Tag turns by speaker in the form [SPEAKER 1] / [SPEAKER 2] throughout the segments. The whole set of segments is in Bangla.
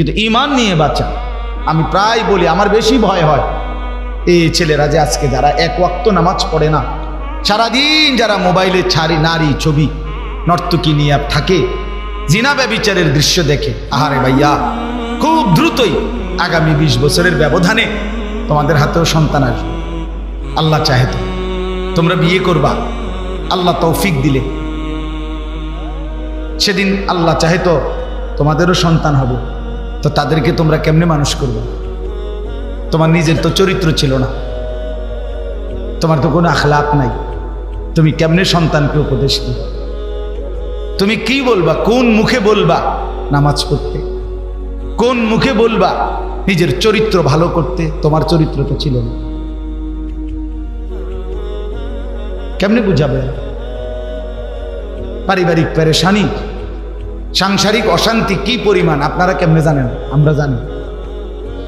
[SPEAKER 1] কিন্তু ইমান নিয়ে বাঁচা। আমি প্রায় বলি, আমার বেশি ভয় হয়। এই ছেলেরা যে আজকে যারা এক ওয়াক্ত নামাজ পড়ে না, সারাদিন যারা মোবাইলে ছাড়ি নারী ছবি, নর্তকী নিয়ে থাকে, জিনা ব্যবিচারের দৃশ্য দেখে, আহারে ভাইয়া, খুব দ্রুতই আগামী বিশ বছরের ব্যবধানে তোমাদের হাতেও সন্তান আসবে। আল্লাহ চাহে তো, তোমরা বিয়ে করবা, আল্লাহ তৌফিক দিলে। সেদিন আল্লাহ চাহে তো তোমাদেরও সন্তান হবে। তো তাদেরকে তোমরা কেমনে মানুষ করবে? তোমার নিজের তো চরিত্র ছিল না। তোমার তো কোনো আখলাপ নাই। তুমি কেমনে সন্তানকে উপদেশ দিবে? তুমি কি বলবা? কোন মুখে বলবা নামাজ পড়তে? কোন মুখে বলবা নিজের চরিত্র ভালো করতে? তোমার চরিত্র তো ছিল না। কেমনে বুঝাবে? পারিবারিক পেরেশানি সাংসারিক অশান্তি কি পরিমাণ? আপনারা কেমনে জানেন? আমরা জানি।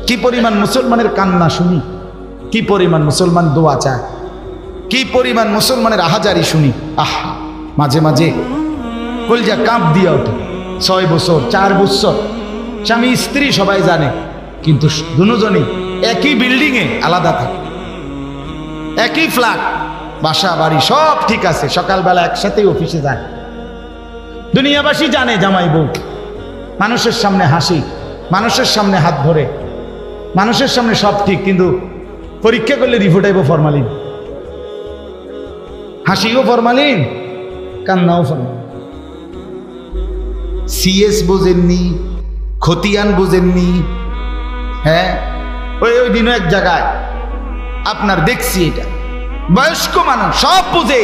[SPEAKER 1] কি পরিমাণ মুসলমানের কান্না শুনি? কি পরিমাণ মুসলমান দোয়া চায়? কি পরিমাণ মুসলমানের আহাজারি শুনি? আহ, মাঝে মাঝে কলজা কাঁপ দিয়ে ওঠে। ছয় বছর, চার বছর। স্বামী, স্ত্রী সবাই জানে, কিন্তু দুজনই একই বিল্ডিংয়ে আলাদা থাকে। একই ফ্ল্যাট বাসা, বাড়ি সব ঠিক আছে। সকালবেলা একসাথেই অফিসে যায়। দুনিয়াবাসী জানে জামাই বউ। মানুষের সামনে হাসি, মানুষের সামনে হাত ধরে, মানুষের সামনে সব ঠিক, কিন্তু পরীক্ষা করলে রিপোর্ট আইব ফরমালিন। হাসিও ফরমালিন, কান্নাও ফরমালিন। সিএস বোঝেননি, খতিয়ান বোঝেননি হ্যাঁ? ওই ওই দিনও এক জায়গায়, আপনার দেখছি এটা। বয়স্ক মানুষ, সব বুঝে।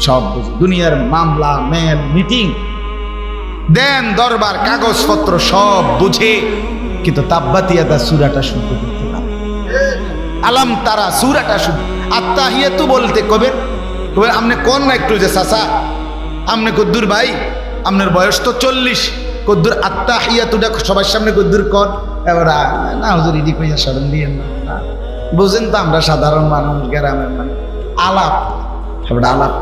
[SPEAKER 1] সব বুঝে দুনিয়ার মামলা মেল মিটিং দেন দরবার, কাগজপত্র সব বুঝে, কিন্তু তাব্বাতিয়াদা সুরাটা শুনতে করতে না আলাম তারা সুরাটা শুনতে আত্মাহিয়াতু বলতে কবে? কবে? আপনি কোন না একটু যে চাচা? আপনি কদ্দুর ভাই? আপনার বয়স তো চল্লিশ। কদ্দুর আত্মাহিয়াতুটা সবার সামনে কদ্দুর কর। এবার না হুজুর, ইডি কইয়া দিয়ে না। বুঝেন তো আমরা সাধারণ মানুষ, গ্রামের মানুষ। আলাপ। এবার আলাপ।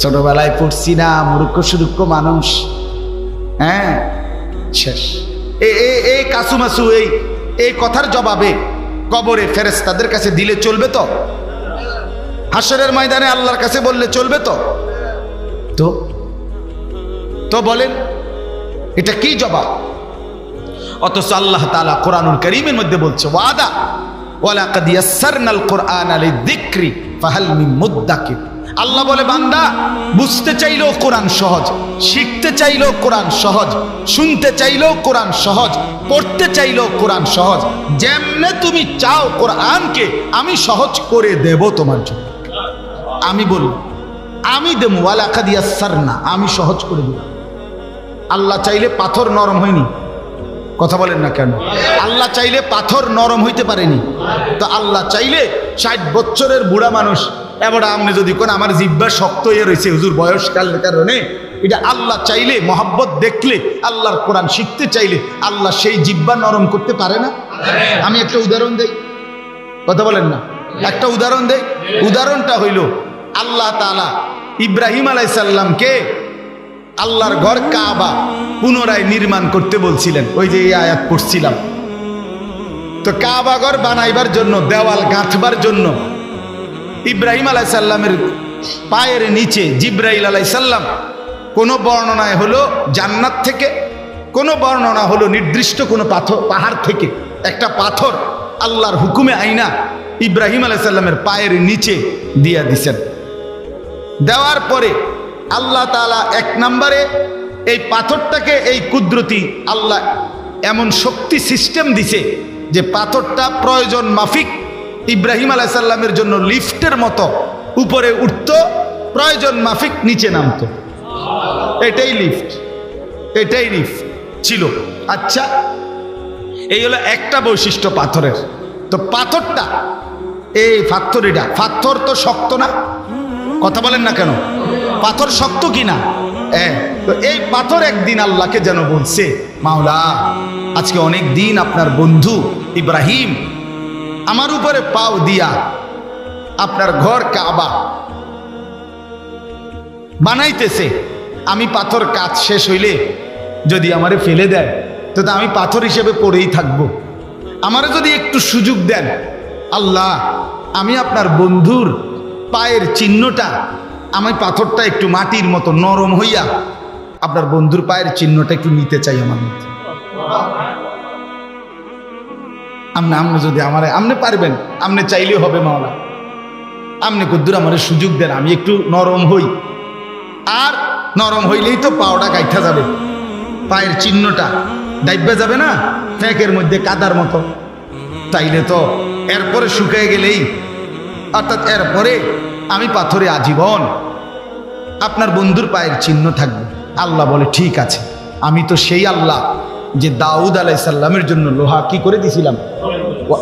[SPEAKER 1] ছোটবেলায় পড়ছি না, মূর্খ সুরুক্ষ মানুষ। হ্যাঁ? শেষ। এই কাসুমাসু এই এই কথার জবাবে কবরে ফেরেস তাদের কাছে দিলে চলবে তো? হাসরের ময়দানে আল্লাহর কাছে বললে চলবে তো? তো? তো বলেন, এটা কি জবাব? অথচ আল্লাহ তালা কোরআনুল করিমের মধ্যে বলছে, ওয়াদা ওয়ালাকাদ ইয়াসসারনাল কোরআন লিযিকরি ফাহাল মিন মুদ্দাকির। আল্লাহ বলে, বান্দা, বুঝতে চাইলেও কোরআন সহজ, শিখতে চাইলেও কোরআন সহজ, শুনতে চাইলেও কোরআন সহজ, পড়তে চাইলেও কোরআন সহজ, যেমনে তুমি চাও কোরআনকে, আমি সহজ করে দেব তোমার জন্য। আমি বলব আমি দেবো সার না আমি সহজ করে দেব। আল্লাহ চাইলে পাথর নরম হয়নি। কথা বলেন না কেন? আল্লাহ চাইলে পাথর নরম হইতে পারেনি। তো আল্লাহ চাইলে ষাট বছরের বুড়া মানুষ এবার আপনি যদি কোন, আমার জিব্বা শক্ত হয়ে রয়েছে, হুজুর বয়সকালের কারণে, এটা আল্লাহ চাইলে, মহাব্বত দেখলে, আল্লাহর কোরআন শিখতে চাইলে, আল্লাহ সেই জিব্বা নরম করতে পারে না? আমি একটা উদাহরণ দেই। কথা বলেন না। একটা উদাহরণ দেই। উদাহরণটা হইল, আল্লাহ তালা ইব্রাহিম আলাইসাল্লামকে আল্লাহর ঘর কাবা পুনরায় নির্মাণ করতে বলছিলেন। ওই যে এই আয়াত পড়ছিলাম। তো কাবা ঘর বানাইবার জন্য, দেওয়াল গাঁথবার জন্য ইব্রাহিম আলাইসাল্লামের পায়ের নিচে জিব্রাইল আলাইসাল্লাম কোনো বর্ণনায় হলো জান্নাত থেকে, কোনো বর্ণনা হলো নির্দিষ্ট কোনো পাথর, পাহাড় থেকে, একটা পাথর আল্লাহর হুকুমে আইনা ইব্রাহিম আলাইসাল্লামের পায়ের নিচে দিয়া দিছেন। দেওয়ার পরে আল্লাহ তাআলা এক নম্বরে এই পাথরটাকে, এই কুদরতি আল্লাহ এমন শক্তি সিস্টেম দিছে যে পাথরটা প্রয়োজন মাফিক ইব্রাহিম আলাইসাল্লামের জন্য লিফটের মতো উপরে উঠতো, প্রয়োজন মাফিক নিচে নামতো। এটাই লিফট এটাই লিফট ছিল। আচ্ছা এই হলো একটা বৈশিষ্ট্য পাথরের। তো পাথরটা, এই পাথরিটা পাথর তো শক্ত না? কথা বলেন না কেন? পাথর শক্ত কিনা? হ্যাঁ তো এই পাথর একদিন আল্লাহকে যেন বলছে, মাওলা, আজকে অনেক দিন আপনার বন্ধু ইব্রাহিম আমার উপরে পাও দিয়া আপনার ঘর কাবা বানাইতেছে। আমি পাথর কাজ শেষ হইলে যদি আমারে ফেলে দেয়, তো আমি পাথর হিসেবে পড়েই থাকব। আমারে যদি একটু সুযোগ দেন, আল্লাহ, আমি আপনার বন্ধুর পায়ের চিহ্নটা, আমি পাথরটা একটু মাটির মতো নরম হইয়া আপনার বন্ধুর পায়ের চিহ্নটা একটু নিতে চাই আমার মধ্যে। আপনি আপনি যদি আমার আপনি পারবেন আপনি চাইলেও হবে মাওলা। আপনি কদ্দুর আমার সুযোগ দেন, আমি একটু নরম হই। আর নরম হইলেই তো পাওটা গাইঠা যাবে। পায়ের চিহ্নটা ডাইবে যাবে না? ফ্যাঁকের মধ্যে কাদার মতো। তাইলে তো এরপরে শুকিয়ে গেলেই, অর্থাৎ এরপরে আমি পাথরে আজীবন আপনার বন্ধুর পায়ের চিহ্ন থাকবে। আল্লাহ বলে, ঠিক আছে, আমি তো সেই আল্লাহ। যে দাউদ আলাইসাল্লামের জন্য লোহা কি করে দিছিলাম? ও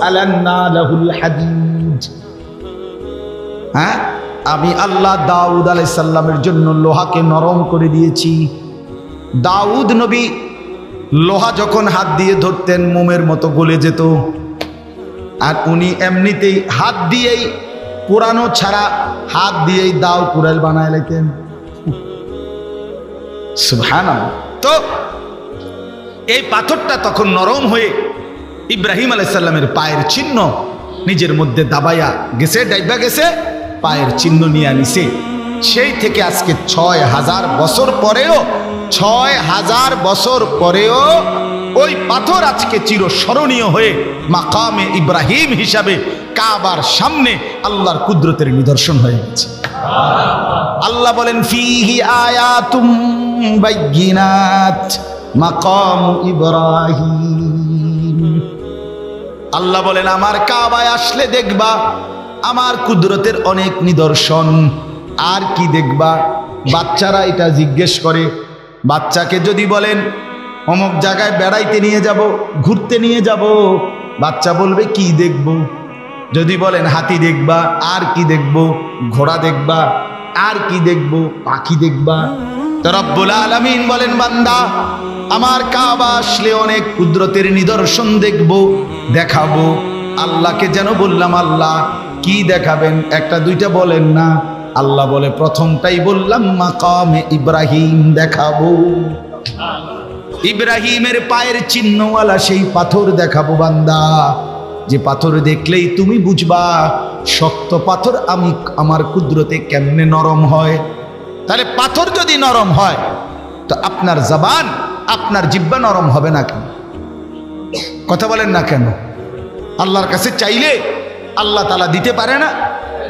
[SPEAKER 1] হ্যাঁ? আমি আল্লাহ দাউদ আলাইসাল্লামের জন্য লোহাকে নরম করে দিয়েছি। দাউদ নবী লোহা যখন হাত দিয়ে ধরতেন, মোমের মতো গলে যেত। আর উনি এমনিতেই হাত দিয়েই পুরানো ছাড়া হাত দিয়েই দাও কুড়াল বানায় লাইতেন সুবহানাল্লাহ। তো এই পাথরটা তখন নরম হয়ে ইব্রাহিম আলাইসাল্লামের পায়ের চিহ্ন নিজের মধ্যে দাবাইয়া গেছে ডাইবা গেছে, পায়ের চিহ্ন নিয়ে আনিছে সেই থেকে আজকে ছয় হাজার বছর পরেও, ছয় হাজার বছর পরেও ওই পাথর আজকে চিরস্মরণীয় হয়ে মাকামে ইব্রাহিম হিসাবে কাবার সামনে আল্লাহর কুদরতের নিদর্শন হয়ে গেছে। আল্লাহ বলেন, ফিহি আয়াতুম বাইয়িনাত। মাকাম ইব্রাহিম। আল্লাহ বলেন, আমার কাবায় আসলে দেখবা আমার কুদরতের অনেক নিদর্শন। আর কি দেখবা? বাচ্চারা এটা জিজ্ঞেস করে, বাচ্চাকে যদি বলেন, অমুক জায়গায় বেড়াইতে নিয়ে যাব, ঘুরতে নিয়ে যাব, বাচ্চা বলবে, কি দেখব? যদি বলেন, হাতি দেখবা, আর কি দেখব? ঘোড়া দেখবা, আর কি দেখব? পাখি দেখবা। রব্বুল আলামিন বলেন, বান্দা, আমার কাবা আসলে অনেক কুদরতের নিদর্শন দেখব, দেখাবো। আল্লাহকে যেন বললাম, আল্লাহ, কি দেখাবেন? একটা, দুইটা বলেন না। আল্লাহ বলে, প্রথমটাই বললাম, মাকামে ইব্রাহিম দেখাবো। ইব্রাহিমের পায়ের চিহ্নওয়ালা সেই পাথর দেখাবো, বান্দা। যে পাথর দেখলেই তুমি বুঝবা, শক্ত পাথর আমি আমার কুদরতে কেমনে নরম হয়। তাহলে পাথর যদি নরম হয়, তো আপনার জবান, আপনার জিব্বা নরম হবে না কেন? কথা বলেন না কেন? আল্লাহর কাছে চাইলে আল্লাহ তালা দিতে পারে না।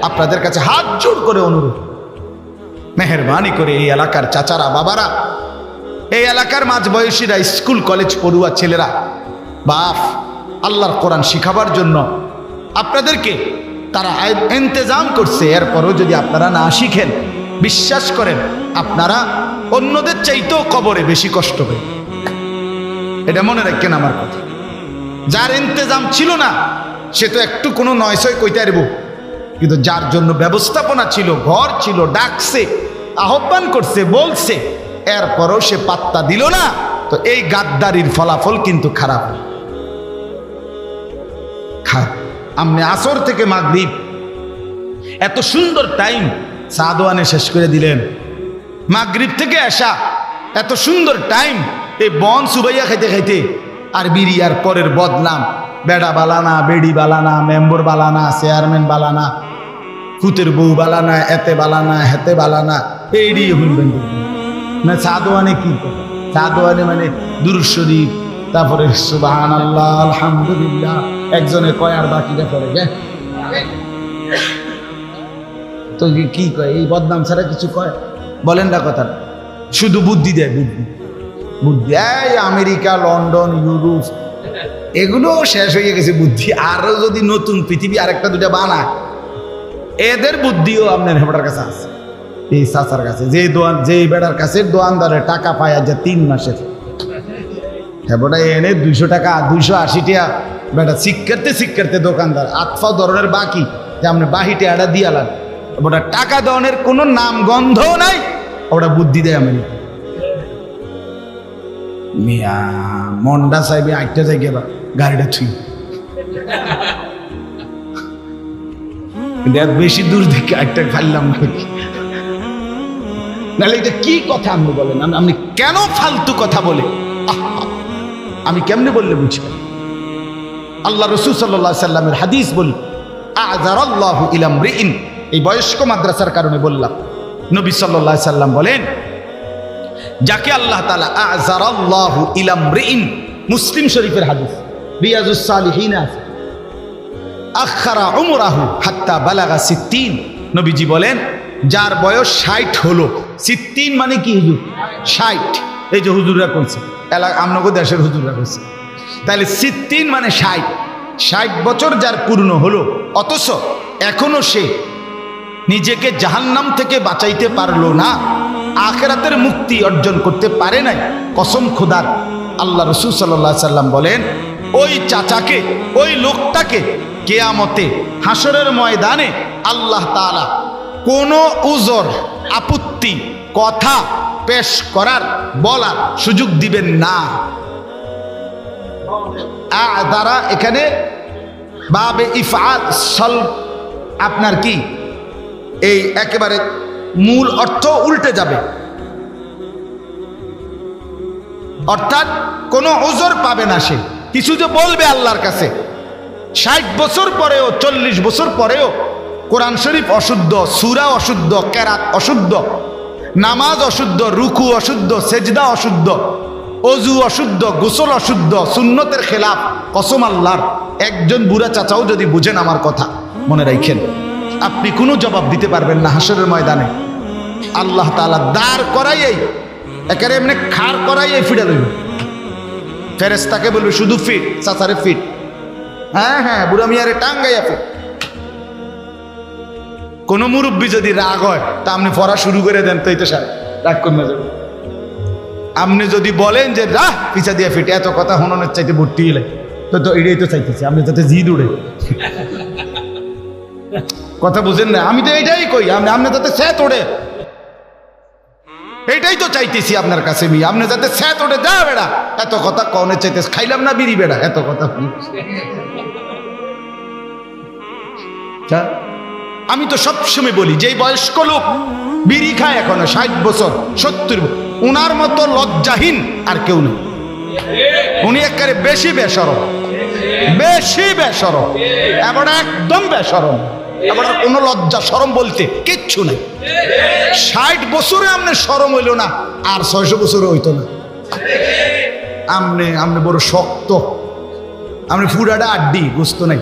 [SPEAKER 1] আপনাদের কাছে হাত জোর করে অনুরোধ। মেহরবানি করে এই এলাকার চাচারা, বাবারা, এই এলাকার মাঝ বয়সীরা স্কুল, কলেজ পড়ুয়া ছেলেরা, বাপ, আল্লাহর কোরআন শিখাবার জন্য আপনাদেরকে তারা ইন্তেজাম করছে। এরপরও যদি আপনারা না শিখেন বিশ্বাস করেন, আপনারা অন্যদের চাইতেও কবরে বেশি কষ্ট হবে এটা মনে রাখেন আমার কথা। যার ইন্তেজাম ছিল না, সে তো একটু কোনো নয়সয় কইতে পারব। কিন্তু যার জন্য ব্যবস্থাপনা ছিল, ঘর ছিল, ডাকছে, আহ্বান করছে, বলছে, এরপরও সে পাত্তা দিল না, তো এই গাদ্দারির ফলাফল কিন্তু খারাপ। আপনি আসর থেকে মাগরিব। এত সুন্দর টাইম সাদোয়ানে শেষ করে দিলেন। মাগরিব থেকে আসা এত সুন্দর টাইম এই বন সুবাইয়া খাইতে খাইতে, আর বিরিয়ার পরের বদনাম, বেড়া বালানা, বেড়ি বালানা, মেম্বর বালানা চেয়ারম্যান বালানা ফুতের বউ বালানা, এতে বালানা, হেতে বালানা এইডি শুনবেন না সাদোয়ানে কি? করে? সাদোয়ানে মানে দুরুদ শরীফ, তারপরে সুবাহান আল্লাহ আলহামদুলিল্লাহ, একজনে কয় আর বাকিটা করে, গে? তো কি- কয়? এই বদনাম ছাড়া কিছু কয়? বলেন না কথা শুধু বুদ্ধি দেয়, বুদ্ধি। বুদ্ধি। এই আমেরিকা, লন্ডন, ইউরোপ, এগুলো শেষ হয়ে গেছে বুদ্ধি। আরও যদি নতুন পৃথিবী আরেকটা দুটা বানায়, এদের বুদ্ধিও আপনার হেবটার কাছে আছে, এই চাচার কাছে। যে দোয়ান, যে বেড়ার কাছে দোয়ানদারের টাকা পায় আজ তিন মাসের হেবটা এনে দুইশো টাকা, দুইশো আশি টাকা বেটা শিক্ষার্থে শিক্ষার্থে দোকানদার। আতফা ধরনের বাকি, যে আপনি বাহিটে আড়া দিয়ালান ওটা টাকা দেওয়ানের কোনো নাম গন্ধও নাই, ওটা বুদ্ধি দেয় আমি মিয়া মন্ডা সাহেবে আটটা গাড়িটা দেখ, বেশি দূর থেকে নাকি নাহলে এটা কি কথা আপনি বলেন আপনি- কেন ফালতু কথা বলে? আমি কেমনে বললে বুঝবেন আল্লাহ রসুল সাল্লাহ সাল্লামের হাদিস বলি আজারাল্লাহু ইলাম রিইন এই বয়স্ক মাদ্রাসার কারণে বললাম। নবী সাল্লাহ সাল্লাম বলেন, যাকে আল্লাহ তালা মুসলিম শরীফের হাদিস আখারা উমরাহু সিদ্দিন নবীজি বলেন, যার বয়স ষাট হলো। সিদ্দিন মানে কি হুজুর? ষাট। এই যে হুজুররা করছে এলাকা আমনগর দেশের হুজুররা করছে। তাহলে সিদ্দিন মানে ষাট। ষাট বছর যার পূর্ণ হলো, অথচ এখনও সে নিজেকে জাহান্নাম থেকে বাঁচাইতে পারল না। আখেরাতের মুক্তি অর্জন করতে পারে নাই। কসম খোদার, আল্লাহ রসুল সাল্লাহ সাল্লাম বলেন, ওই চাচাকে, ওই লোকটাকে কেয়ামতে হাসরের ময়দানে আল্লাহ তাআলা কোনো উজর, আপত্তি, কথা পেশ করার বলার সুযোগ দিবেন না। দ্বারা এখানে বাবে ইফাত সল আপনার কি? এই একেবারে মূল অর্থ উল্টে যাবে। অর্থাৎ কোনো ওজোর পাবে না সে। কিছু যে বলবে আল্লাহর কাছে। ষাট বছর পরেও, চল্লিশ বছর পরেও কোরআন শরীফ অশুদ্ধ, সুরা অশুদ্ধ, কেরাত অশুদ্ধ, নামাজ অশুদ্ধ, রুকু অশুদ্ধ, সেজদা অশুদ্ধ, অজু অশুদ্ধ, গোসল অশুদ্ধ, সুন্নতের খেলাফ, কসম আল্লাহর। একজন বুড়া চাচাও যদি বুঝেন আমার কথা, মনে রাখেন। আপনি কোনো জবাব দিতে পারবেন না হাসরের ময়দানে। আল্লাহ তাআলা দাঁড় করাইয়েই, একেবারে এমনি খাড় করাইয়ে ফিরে রইল ফেরেস্তাকে বলবে, শুধু ফিট, চাচারে ফিট। হ্যাঁ হ্যাঁ বুড়া মিয়ারে টাঙ্গাইয়া ফিট। কোনো মুরব্বী যদি রাগ হয়, তা আপনি পড়া শুরু করে দেন, তো এই তো স্যার রাগ করবে যাবে। আপনি যদি বলেন যে, রাহ, পিছা দিয়ে ফিট, এত কথা হননের চাইতে ভর্তি হলে তো তো এটাই তো চাইতেছি, আপনি তাতে জিদ উড়ে। কথা বুঝেন না? আমি তো এইটাই কই, আপনি আপনি তাতে স্যাত ওড়ে এইটাই তো চাইতেছি আপনার কাছে মি আপনি যাতে স্যাত ওঠে। যা বেড়া, এত কথা কনে চাইতে খাইলাম না বিড়ি বেড়া, এত কথা আমি তো সবসময় বলি যে বয়স্ক লোক বিড়ি খায় এখনও ষাট বছর, সত্তর উনার মতো লজ্জাহীন আর কেউ নেই। উনি একেবারে বেশি বেসরম। বেশি বেসরম। এবার একদম বেসরম। এবার কোনো লজ্জা, সরম বলতে কিচ্ছু নেই। ষাট বছরে আপনার সরম হইল না, আর ছয়শো বছরে হইতো না। আমনে আমনে বড় শক্ত। আপনি ফুরাটা আড্ডি, বুঝতো নাই?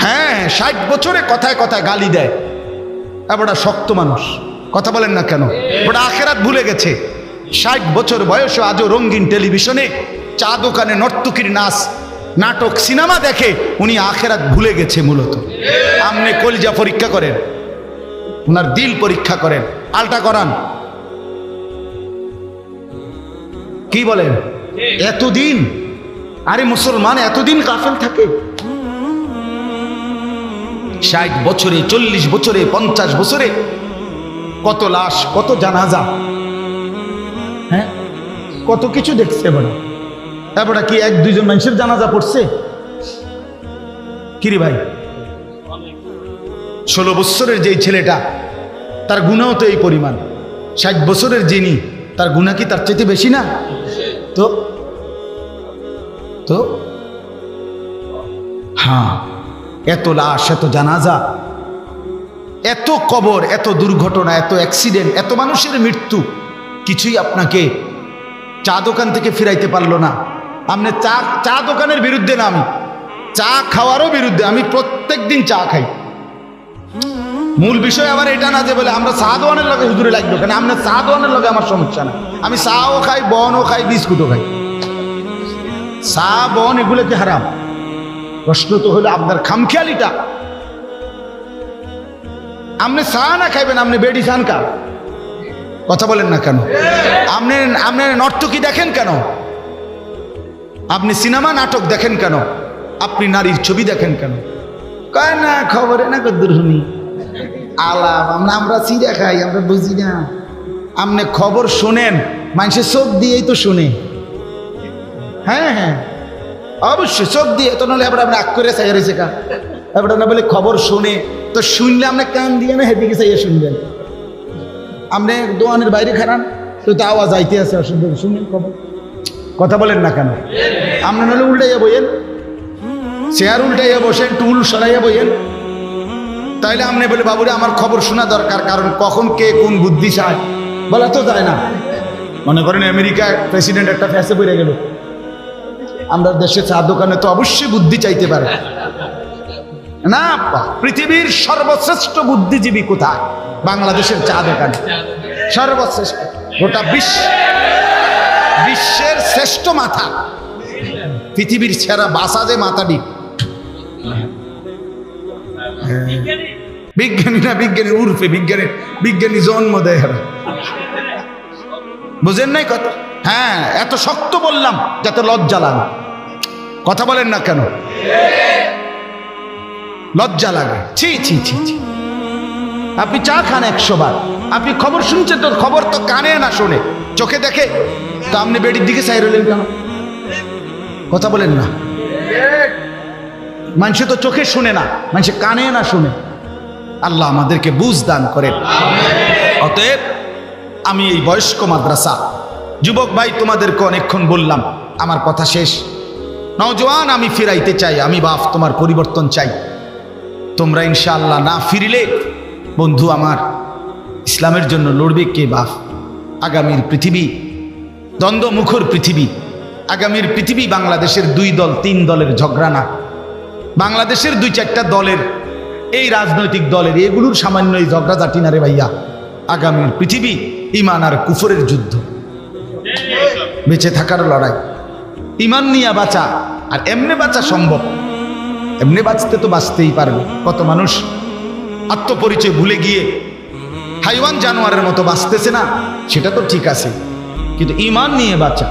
[SPEAKER 1] হ্যাঁ ষাট বছরে কথায় কথায় গালি দেয়। এবার শক্ত মানুষ। কথা বলেন না কেন? ওটা আখেরাত ভুলে গেছে। ষাট বছর বয়সে আজও রঙিন টেলিভিশনে চা দোকানে নর্তকীর নাচ, নাটক, সিনেমা দেখে উনি আখেরাত ভুলে গেছে মূলত। আপনি কলিজা পরীক্ষা করেন ওনার দিল পরীক্ষা করেন। আলটা করান। কি বলেন? এতদিন? আরে মুসলমান, এতদিন কাফেল থাকে? ষাট বছরে, চল্লিশ বছরে, পঞ্চাশ বছরে, কত লাশ, কত জানাজা হ্যাঁ? কত কিছু দেখছে এবার। এবার কি এক, দুইজন মানুষের জানাজা পড়ছে? কিরে ভাই? ষোলো বছরের যেই ছেলেটা, তার গুণাও তো এই পরিমাণ। ষাট বছরের যিনি, তার গুণা কি তার চাইতে বেশি না? তো তো হ্যাঁ এত লাশ, এত জানাজা, এত কবর, এত দুর্ঘটনা, এত অ্যাক্সিডেন্ট, এত মানুষের মৃত্যু, কিছুই আপনাকে চা দোকান থেকে ফিরাইতে পারল না। আপনি চা চা দোকানের বিরুদ্ধে না আমি চা খাওয়ারও বিরুদ্ধে আমি প্রত্যেক দিন চা খাই। মূল বিষয় আমার এটা না যে বলে আমরা চা দোয়ানের লগে হুজুরে লাগবে কেন? আপনার চা দোয়ানের লগে আমার সমস্যা না আমি চাও খাই, বনও খাই, বিস্কুটও খাই। চা, বন এগুলো কি হারাম। প্রশ্ন তো হলো আপনার খামখেয়ালিটা। আপনি চা না খাইবেন আপনি বেডি খান কা কথা বলেন না কেন? আপনি আপনি নর্তকী দেখেন কেন? আপনি সিনেমা, নাটক দেখেন কেন? আপনি নারীর ছবি দেখেন কেন? কয়, না, খবরে না কদ্দুর শুনি আলাম আমরা আমরা চিড়া খাই, আমরা বুঝি না। আপনি খবর শোনেন, মানুষের চোখ দিয়েই তো শুনে। হ্যাঁ হ্যাঁ। অবশ্যই, চোখ দিয়ে তো নাহলে এবার আপনি আগ করে চাই রয়েছে কা। এবার না বলে খবর শুনে, তো শুনলে আপনি কান দিয়ে না হেদিকে চাইয়ে শুনবেন? আপনি দোকানের বাইরে খারান, তো আওয়াজ আইতে আছে, অসুবিধা শুনুন খবর। কথা বলেন না কেন? আপনি নাহলে উল্টাইয়া বইয়েন। চেয়ার উল্টাইয়া বসেন, টুল সরাইয়া বইয়েন। তাইলে আপনি বলে, বাবুরে, আমার খবর শোনা দরকার, কারণ কখন কে কোন বুদ্ধি সাজ বলা তো যায় না। মনে করেন আমেরিকা প্রেসিডেন্ট একটা ফ্যাসে পড়ে গেল। আমরা দেশে চা দোকানে তো অবশ্যই বুদ্ধি চাইতে পারে। না, পৃথিবীর সর্বশ্রেষ্ঠ বুদ্ধিজীবী কোথায়? বাংলাদেশের চা দোকানে। সর্বশ্রেষ্ঠ, গোটা বিশ্ব। বিশ্বের শ্রেষ্ঠ মাথা। পৃথিবীর সেরা বাসা যে মাথাটি। বিজ্ঞানী না বিজ্ঞানী, উর্ফে বিজ্ঞানী বিজ্ঞানী জন্ম দেয়। বুঝেন নাই কথা? হ্যাঁ এত শক্ত বললাম যাতে লজ্জা লাগে। কথা বলেন না কেন? লজ্জা লাগে। ছি ছি ছি ছি। আপনি চা খান একশো বার। আপনি খবর শুনছেন তো খবর তো কানে না শোনে। চোখে দেখে তো আপনি বেডির দিকে সাইড হলেন কেন? কথা বলেন না। মানুষ তো চোখে শুনে না, মানুষ কানে না শুনে। আল্লাহ আমাদেরকে বুঝ দান করেন। অতএব আমি এই বয়স্ক মাদ্রাসা, যুবক ভাই তোমাদেরকে অনেকক্ষণ বললাম, আমার কথা শেষ। নওজোয়ান, আমি ফিরাইতে চাই, আমি বাপ, তোমার পরিবর্তন চাই। তোমরা ইনশাআল্লাহ না ফিরিলে, বন্ধু আমার, ইসলামের জন্য লড়বে কে বাপ? আগামীর পৃথিবী দ্বন্দ্বমুখর পৃথিবী। আগামীর পৃথিবী বাংলাদেশের দুই দল, তিন দলের ঝগড়া না। বাংলাদেশের দুই চারটা দলের, এই রাজনৈতিক দলের, এগুলোর সামান্য এই ঝগড়াঝাটি না রে ভাইয়া। আগামীর পৃথিবী ইমান আর কুফরের যুদ্ধ। বেঁচে থাকার লড়াই। ইমান নিয়ে বাঁচা, আর এমনি বাঁচা সম্ভব। এমনি বাঁচতে তো বাঁচতেই পারবে। কত মানুষ আত্মপরিচয় ভুলে গিয়ে হাইওয়ান জানোয়ারের মতো বাঁচতেছে না, সেটা তো ঠিক আছে। কিন্তু ইমান নিয়ে বাঁচা।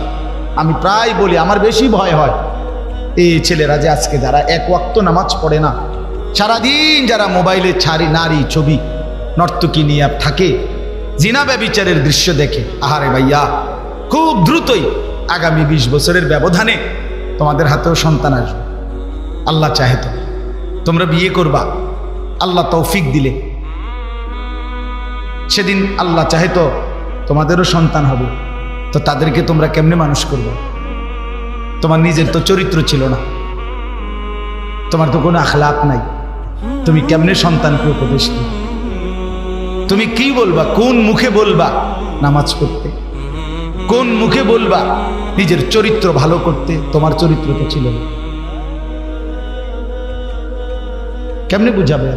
[SPEAKER 1] আমি প্রায় বলি, আমার বেশি ভয় হয়, এই ছেলেরা যে আজকে যারা এক ওয়াক্ত নামাজ পড়ে না, সারাদিন যারা মোবাইলে ছাড়ি, নারী ছবি, নর্তকী নিয়ে থাকে, জিনা ব্যবিচারের দৃশ্য দেখে, আহারে ভাইয়া, খুব দ্রুতই আগামী বিশ বছরের ব্যবধানে তোমাদের হাতেও সন্তান আসবে। আল্লাহ চাহে তো, তোমরা বিয়ে করবা, আল্লাহ তৌফিক দিলে। সেদিন আল্লাহ চাহে তো তোমাদেরও সন্তান হবে। তো তাদেরকে তোমরা কেমনে মানুষ করবে? তোমার নিজের তো চরিত্র ছিল না। তোমার তো কোনো আখলাক নাই। তুমি কেমনে সন্তানকে উপদেশ দিবে? তুমি কি বলবা? কোন মুখে বলবা নামাজ পড়তে? কোন মুখে বলবা নিজের চরিত্র ভালো করতে? তোমার চরিত্র তো ছিল না। কেমনে বুঝাবে?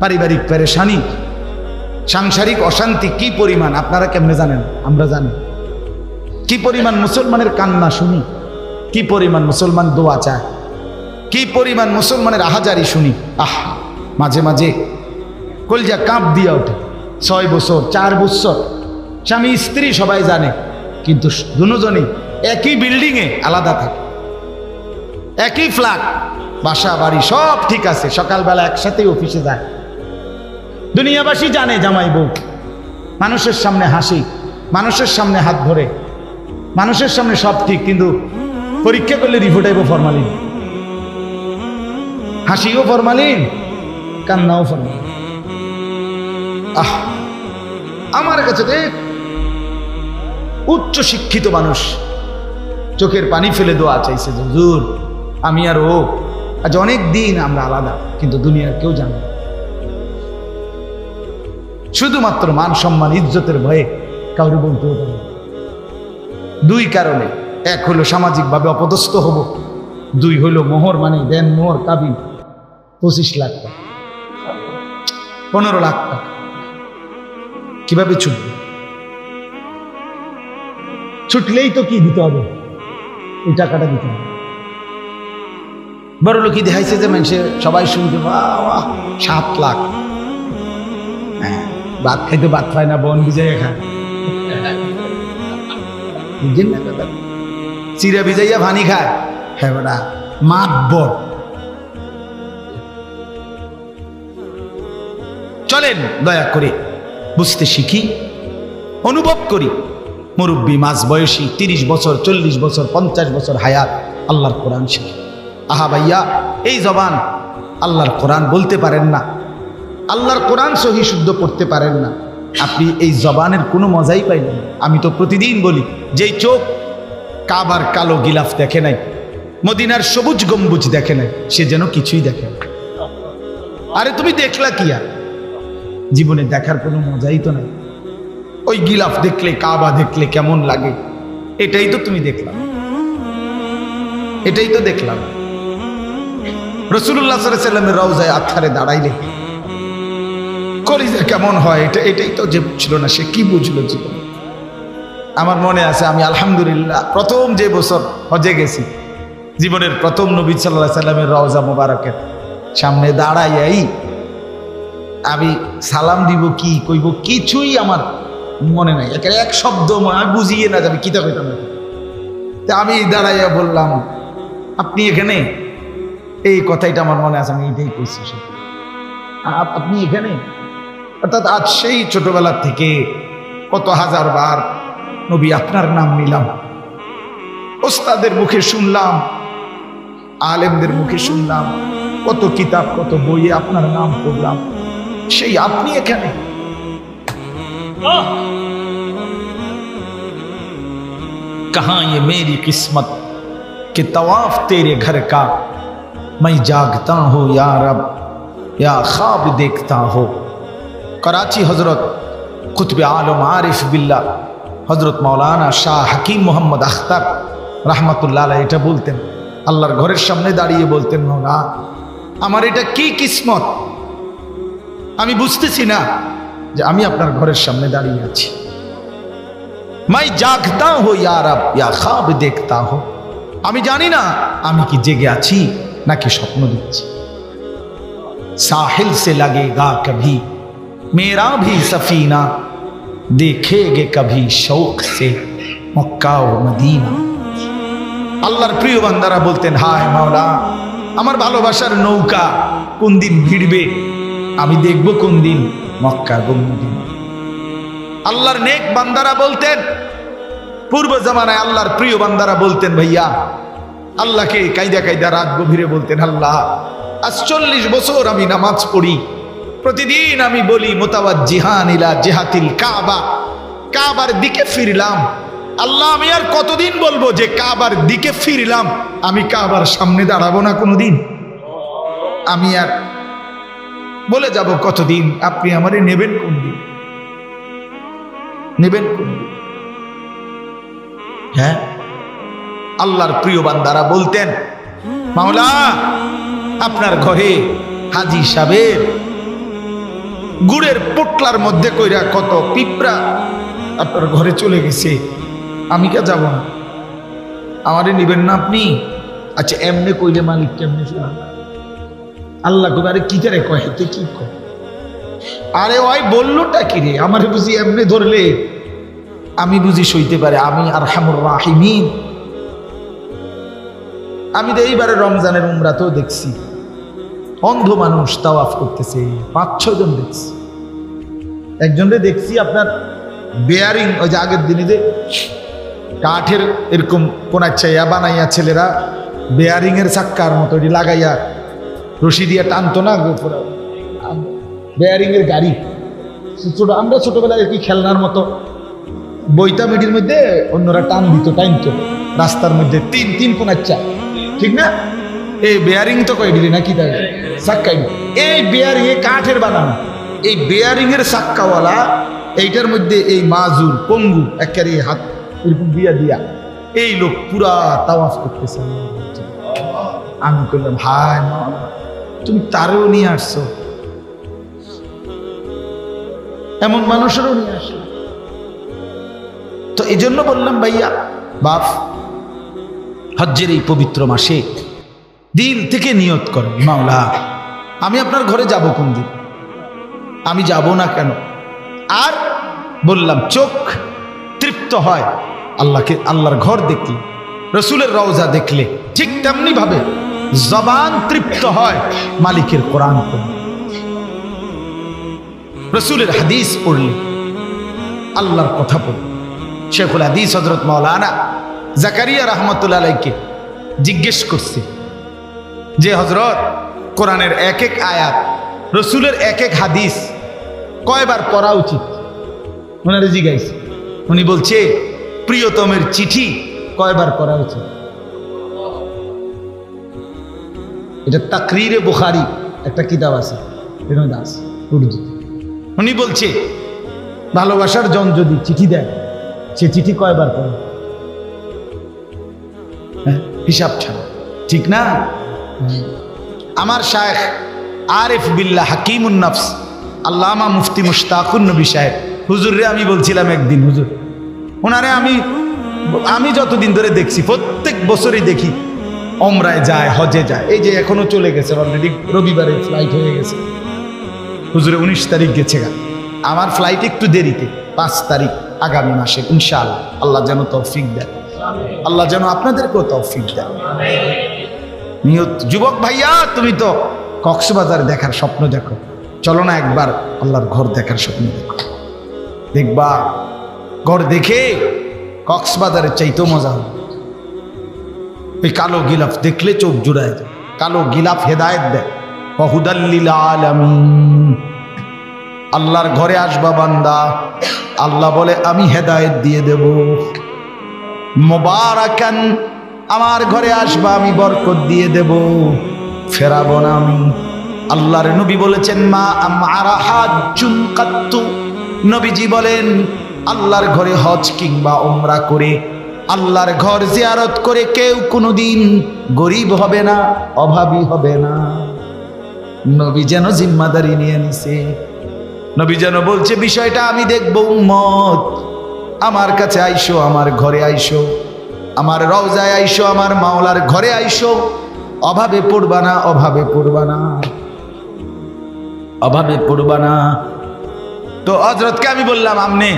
[SPEAKER 1] পারিবারিক পেরেশানি সাংসারিক অশান্তি কি পরিমাণ? আপনারা কেমনে জানেন? আমরা জানি। কি পরিমাণ মুসলমানের কান্না শুনি? কি পরিমাণ মুসলমান দোয়া চায়? কি পরিমাণ মুসলমানের আহাজারি শুনি? আহা, মাঝে মাঝে কলজা কাঁপ দিয়া ওঠে। ছয় বছর, চার বছর, স্বামী, স্ত্রী সবাই জানে, কিন্তু দুজনই একই বিল্ডিংয়ে আলাদা থাকে। একই ফ্ল্যাট, বাসা, বাড়ি সব ঠিক আছে, সকালবেলা একসাথেই অফিসে যায়। দুনিয়াবাসী জানে জামাই বউ। মানুষের সামনে হাসি, মানুষের সামনে হাত ধরে, মানুষের সামনে সব ঠিক, কিন্তু পরীক্ষা করলে রিপোর্ট আইব ফরমালিন। হাসিও ফরমালিন, কান্নাও ফরমালিন। আহ, আমার কাছে দেখ, উচ্চ শিক্ষিত মানুষ, চোখের পানি ফেলে দোয়া চাইছে আমি আর ও আজ অনেক দিন আমরা আলাদা, কিন্তু দুনিয়ার কেউ জানে না। শুধুমাত্র মান সম্মান ইজ্জতের ভয়ে কাউরে বলতেও পারে দুই কারণে এক হলো সামাজিকভাবে অপদস্থ হব দুই হলো মোহর মানে দেন মোহর কাবিন পঁচিশ লাখ টাকা পনেরো লাখ টাকা। কীভাবে ছুটবে? ছুটলেই তো কি দিতে হবে? ওই টাকাটা দিতে হবে। বড় লোকই দেখাইছে যে মানুষে সবাই শুনতে বাহ, সাত লাখ ভাত খাইতে ভাত পায় না, বন বিজয় খায়। চিরা ভিজাইয়া ভানি খায়। হ্যাঁ বেটা মাতবর চলেন, দয়া করে বুঝতে শিখি, অনুভব করি। মুরব্বী, মাঝ বয়সী, তিরিশ বছর, চল্লিশ বছর, পঞ্চাশ বছর হায়াত আল্লাহর কোরআন শিখি। আহা ভাইয়া, এই জবান আল্লাহর কোরআন বলতে পারেন না। আল্লাহর কোরআন সহি শুদ্ধ পড়তে পারেন না। আপনি এই জবানের কোনো মজাই পাইলেন। আমি তো প্রতিদিন বলি, যেই চোখ কাবার কালো গিলাফ দেখে নাই, মদিনার সবুজ গম্বুজ দেখে নাই, সে যেন কিছুই দেখে। আরে তুমি দেখলা কি আর? জীবনে দেখার কোনো মজাই তো নাই। ওই গিলাফ দেখলে, কাবা দেখলে কেমন লাগে? এটাই তো তুমি দেখলাম এটাই তো দেখলাম। রসুল্লাহ সাল্লামের রওজায় আথারে দাঁড়াইলে কলিজা কেমন হয়? এটা এটাই তো যে বুঝলো না, সে কি বুঝলো জীবন? আমার মনে আছে, আমি আলহামদুলিল্লাহ প্রথম যে বছর হজে গেছি, জীবনের প্রথম নবী সাল্লাহ সাল্লামের রওজা মোবারকের সামনে দাঁড়াইয়াই আমি সালাম দিব কি, কইব কিছুই আমার মনে নাই। একেবারে এক শব্দ আমি বুঝিয়ে না যাবে কিতা কইতাম। তা আমি দাঁড়াইয়া বললাম, আপনি এখানে? এই কথাইটা আমার মনে আছে, আমি এটাই কইছি আপনি এখানে? অর্থাৎ আজ সেই ছোটবেলা থেকে কত হাজার বার নবী আপনার নাম নিলাম ওস্তাদের মুখে শুনলাম আলেমদের মুখে শুনলাম কত কিতাব কত বইয়ে আপনার নাম পড়লাম সেই আপনি এখানে कहाँ ये मेरी किस्मत कि तवाफ तेरे घर का मैं जागता हूँ या रब या ख्वाब देखता हो করাচি হজরত কুতবে আলম আরিফ বিল্লা হজরত মৌলানা শাহ হাকিম মোহাম্মদ আখতার রাহমাতুল্লাহ এটা বলতেন। আল্লাহর ঘরের সামনে দাঁড়িয়ে বলতেন, মৌলা, আমার এটা কি কিসমত? আমি বুঝতেছি না যে আমি আপনার ঘরের সামনে দাঁড়িয়ে আছি। মাই জাগতা হো ইয়ারাব ইয়া খাব দেখতা হো। আমি জানি না আমি কি জেগে আছি নাকি স্বপ্ন দিচ্ছি সাহেল সে লাগে গা কভি मेरा भी सफीना देखेगे कभी शौक से মক্কা ও মদিনা আল্লাহর প্রিয় বান্দারা বলতেন হায় মাওলা আমার ভালোবাসার নৌকা কোন দিন ভিড়বে আমি দেখব কোন দিন মক্কা এবং মদিনা আল্লাহর নেক বান্দারা বলতেন পূর্ব জামানায় আল্লাহর প্রিয় বান্দারা বলতেন ভাইয়া আল্লাহকে কায়দা কায়দা রাত গভীরে বলতেন আল্লাহ আজ চল্লিশ বছর আমি নামাজ পড়ি প্রতিদিন আমি বলি মোতাবাদ জিহান ইলা জেহাতিল কাবা। কাবার দিকে ফিরলাম। আল্লাহ, আমি আর কতদিন বলব যে কাবার দিকে ফিরলাম? আমি কাবার সামনে দাঁড়াবো না কোনোদিন? আমি আর বলে যাব কতদিন? আপনি আমারে নেবেন কোন দিন নেবেন কোন দিন হ্যাঁ? আল্লাহর প্রিয় বান্দারা বলতেন, মাওলা, আপনার ঘরে হাজি সাহেব গুড়ের পোটলার মধ্যে কইরা কত পিঁপড়া আপনার ঘরে চলে গেছে, আমি কে যাব না? আমারে নিবেন না আপনি? আচ্ছা এমনি কইলে মালিক কেমনে শোনা আল্লাহ কবে আরে কি করে কয়? হেতে কি কয়? আরে ওই বললোটা কি রে? আমার বুঝি এমনি ধরলে, আমি বুঝি সইতে পারে, আমি আর হামুর রাহিমিন। আমি তো এইবারে রমজানের উমরাতেও দেখছি। অন্ধ মানুষ তাওয়াফ করতেছে, পাঁচ, ছয় জন দেখছি। একজনরে দেখছি আপনার বেয়ারিং ওই যে আগের দিনে যে কাঠের এরকম কোনাচ্ছাইয়া বানাইয়া ছেলেরা বেয়ারিং এর চাক্কার মতো এটি লাগাইয়া রশি দিয়া টানতো না বেয়ারিং এর গাড়ি। ছোট আমরা ছোটবেলায় কি খেলনার মতো। বইটা মিডির মধ্যে অন্যরা টান দিত টাইনতো রাস্তার মধ্যে তিন তিন কোনাচ্চা ঠিক না? এই বেয়ারিং তো কয় দিলি নাকি তাই? চাক্কাই এই বেয়ারিং এ কাঠের বানানো এই বেয়ারিং এর চাক্কাওয়ালা এইটার মধ্যে এই মাজুর, পঙ্গু, একেবারে হাত, এরকম দিয়া দিয়া। এই লোক পুরা তাওয়াফ করতেছে আমি করলাম হায় তুমি তারেও নিয়ে আসছো। এমন মানুষেরও নিয়ে আসলো। তো এই জন্য বললাম, ভাইয়া, বাপ, হজ্জের এই পবিত্র মাসে দিন থেকে নিয়ত করেন মাওলা। আমি আপনার ঘরে যাব কোন দিন? আমি যাব না কেন? আর বললাম, চোখ তৃপ্ত হয় আল্লাহকে, আল্লাহর ঘর দেখলে, রসুলের রওজা দেখলে, ঠিক তেমনি ভাবে জবান তৃপ্ত হয় মালিকের কোরআন রসুলের হাদিস পড়লে, আল্লাহর কথা পড়লে। শেখুল হাদিস হজরত মৌলানা জাকারিয়া রহমতুল্লাহ আলাইকে জিজ্ঞেস করছে যে হজরত কোরআনের এক এক আয়াত রসুলের এক এক হাদিস কয়বার পড়া উচিত? ওনারে জিজ্ঞাইছে উনি বলছে প্রিয়তমের চিঠি কয়বার পড়া উচিত? এটা তাকরিরে বুখারি একটা কিতাব আছে দাস উর্দু উনি বলছে ভালোবাসার জন যদি চিঠি দেয় সে চিঠি কয়বার পড়ে? হ্যাঁ, হিসাব ছাড়া। ঠিক না? আমার শায়েখ আরিফ বিল্লাহ হাকিমুন নফস, আল্লামা মুফতি মুশতাকুন নবী সাহেব। হুজুরে আমি বলছিলাম একদিন, হুজুর, ওনারে আমি আমি যতদিন ধরে দেখছি, প্রত্যেক বছরই দেখি অমরায় যায়, হজে যায়। এই যে এখনও চলে গেছে অলরেডি রবিবারে ফ্লাইট হয়ে গেছে। হুজুরে, উনিশ তারিখ গেছে গা। আমার ফ্লাইট একটু দেরিতে, পাঁচ তারিখ আগামী মাসে ইনশাআল্লাহ। আল্লাহ যেন তৌফিক দেয়। আল্লাহ যেন আপনাদেরকেও তৌফিক দেয়। নিয়ত যুবক ভাইয়া, তুমি তো কক্সবাজার দেখার স্বপ্ন দেখো। চলো না একবার আল্লাহর ঘর দেখার স্বপ্ন দেখো। দেখবা, ঘর দেখে কক্সবাজারের চাইতেও মজা হবে। ওই কালো গিলাফ দেখলে চোখ জুড়ায় যায়। কালো গিলাফ হেদায়েত দেয়। আল্লাহর ঘরে আসবা বান্দা। আল্লাহ বলে, আমি হেদায়েত দিয়ে দেব। মোবারাকান আমার ঘরে আসবা, আমি বরকত দিয়ে দেব। ফেরাবো না আমি। আল্লাহর নবী বলেছেন, মা কাত্তু। নবীজি বলেন, আল্লাহর ঘরে হজ কিংবা ওমরা করে, আল্লাহর ঘর জিয়ারত করে কেউ কোনোদিন গরিব হবে না, অভাবী হবে না। নবী যেন জিম্মাদারি নিয়ে নিছে। নবী যেন বলছে, বিষয়টা আমি দেখব উম্মত। আমার কাছে আইসো, আমার ঘরে আইসো। আমার রওজায় আইসো, আমার মাওলার ঘরে আইসো। অভাবে পড়বা না, অভাবে পড়বা না। অভাবে পড়বা না। তো হজরতকে আমি বললাম আপনি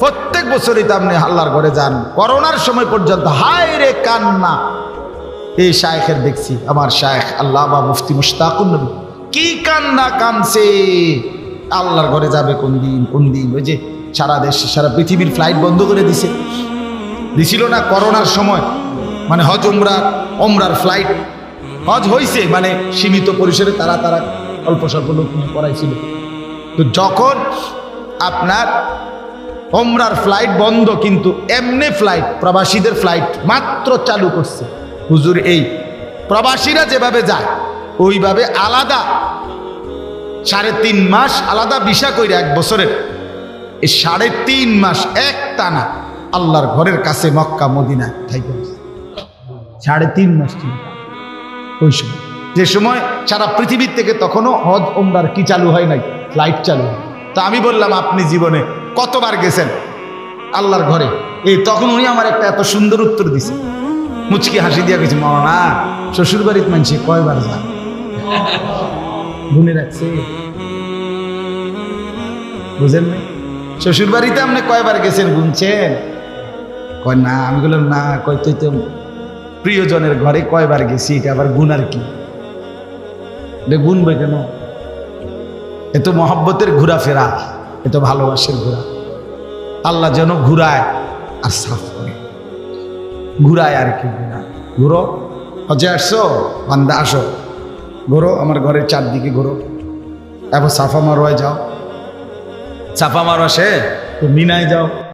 [SPEAKER 1] প্রত্যেক বছরই তো আপনি আল্লাহর ঘরে যান। করোনার সময় পর্যন্ত, হায় রে কান্না। এই শায়েখের দেখছি, আমার শায়েখ আল্লাহ বা মুফতি মুশতাকুন কি কান্না কানছে? আল্লাহর ঘরে যাবে কোন দিন কোন দিন? ওই যে সারা দেশ, সারা পৃথিবীর ফ্লাইট বন্ধ করে দিছে। দিছিল না করোনার সময়। মানে হজ, উমরা ওমরার ফ্লাইট হজ হয়েছে মানে সীমিত পরিসরে তারা তারা অল্প স্বল্প লোক করাইছিল তো যখন আপনার ওমরার ফ্লাইট বন্ধ, কিন্তু এমনি ফ্লাইট প্রবাসীদের ফ্লাইট মাত্র চালু করছে। হুজুর, এই প্রবাসীরা যেভাবে যায়, ওইভাবে আলাদা সাড়ে তিন মাস আলাদা বিষা কইরে এক বছরের, এই সাড়ে তিন মাস এক টানা আল্লাহর ঘরের কাছে মক্কা মদিনা থাইকে সাড়ে তিন মাস ছিল। ওই সময়। যে সময় সারা পৃথিবীর থেকে তখনও হজ ওমরার কি চালু হয় নাই? ফ্লাইট চালু তা আমি বললাম, আপনি জীবনে কতবার গেছেন আল্লাহর ঘরে? এই তখন উনি আমার একটা এত সুন্দর উত্তর দিছে। মুচকি হাসি দিয়া গেছে মরনা শ্বশুর বাড়িতে মানছে কয়বার যা গুনে রাখছে। বুঝেন না শ্বশুর বাড়িতে আপনি কয়বার গেছেন, গুনছেন? কয়, না, আমি বললাম, না, কয়, তুই তো প্রিয়জনের ঘরে কয়বার গেছি, এটা আবার গুণ আর কি? গুনবে কেন? এ তো মহব্বতের ঘোরাফেরা তো ভালোবাসার ঘোরা। আল্লাহ যেন ঘুরায় আর সাফ করে। ঘুরায় আর কি ঘুরো? হজে আসছো? বান্দা, আসো। ঘোরো, আমার ঘরের চারদিকে ঘোরো। এবার সাফা মারোয় যাও। সাফা মারোয়া সে? তো মিনায় যাও।